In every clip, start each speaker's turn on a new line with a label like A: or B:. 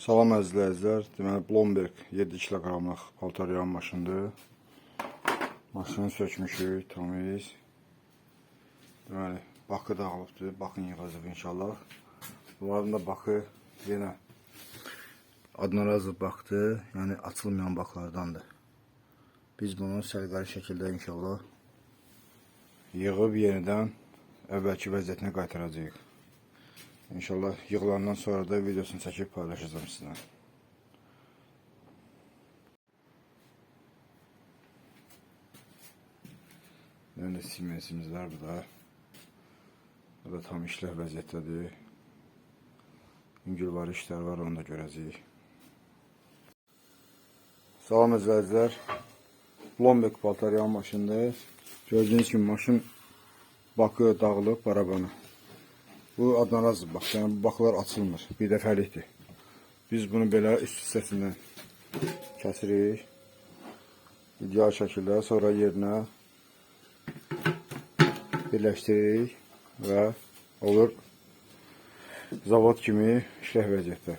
A: Salam əzizləyicilər. Deməli Blomberg 7 kiloqramlıq paltar yığan maşındır. Maşını sökmüşük, təmiz. Deməli bakı dağılıbdır. Bakın yığacaq inşallah. Bunların da bakı yenə adına razı bakdı. Yəni açılmayan baklardandır. Biz bunu sərqəli şəkildə inşallah yığıb yenidən əvvəlki vəziyyətinə qaytaracağıq. İnşallah yığılandan sonra da videosunu çəkib paylaşacağım sizlə. Yəni simesimiz var burada. Bu da tam işləh vəziyyətdədir. Yüngül var, işlər var, onu da görəcəyik. Salam əzizlər. Blomberg paltaryan maşındır. Gördüyünüz kimi maşın bakı dağılıb barabanı. Bu adnaraz bak. Yəni bu baklar açılmır. Bir dəfəlikdir. Biz bunu belə üst hissəsindən kəsirik. İdeal şəkildə sonra yerinə birləşdiririk və olur zavod kimi işləh vəziyyətdə.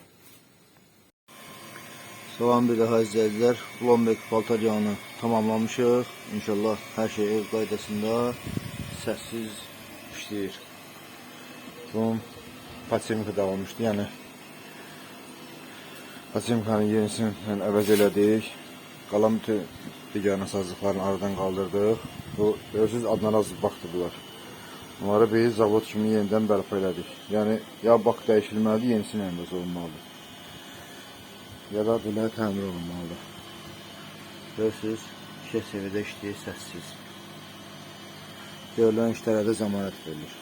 A: Salam bir daha izləyicilər. Blomberg paltar yağını tamamlamışıq. İnşallah hər şey ev qaydasında səssiz işləyir. Bunun paçemika dağılmışdı. Yəni paçemikanın yenisini əvəz elədik. Qalan bütün digər nasazlıqlarını aradan qaldırdıq. Bu görürsüz adnaraz baxdı bunlar. Bunları biz zavod kimi yenidən bərpa elədik. Yəni ya bak dəyişilməlidir, yenisini əmrəz olunmalıdır. Ya da belə təmir olunmalıdır. Görürsüz, işə sevidə işləyir səssiz. Görülən işlərə də zəmanət verilir.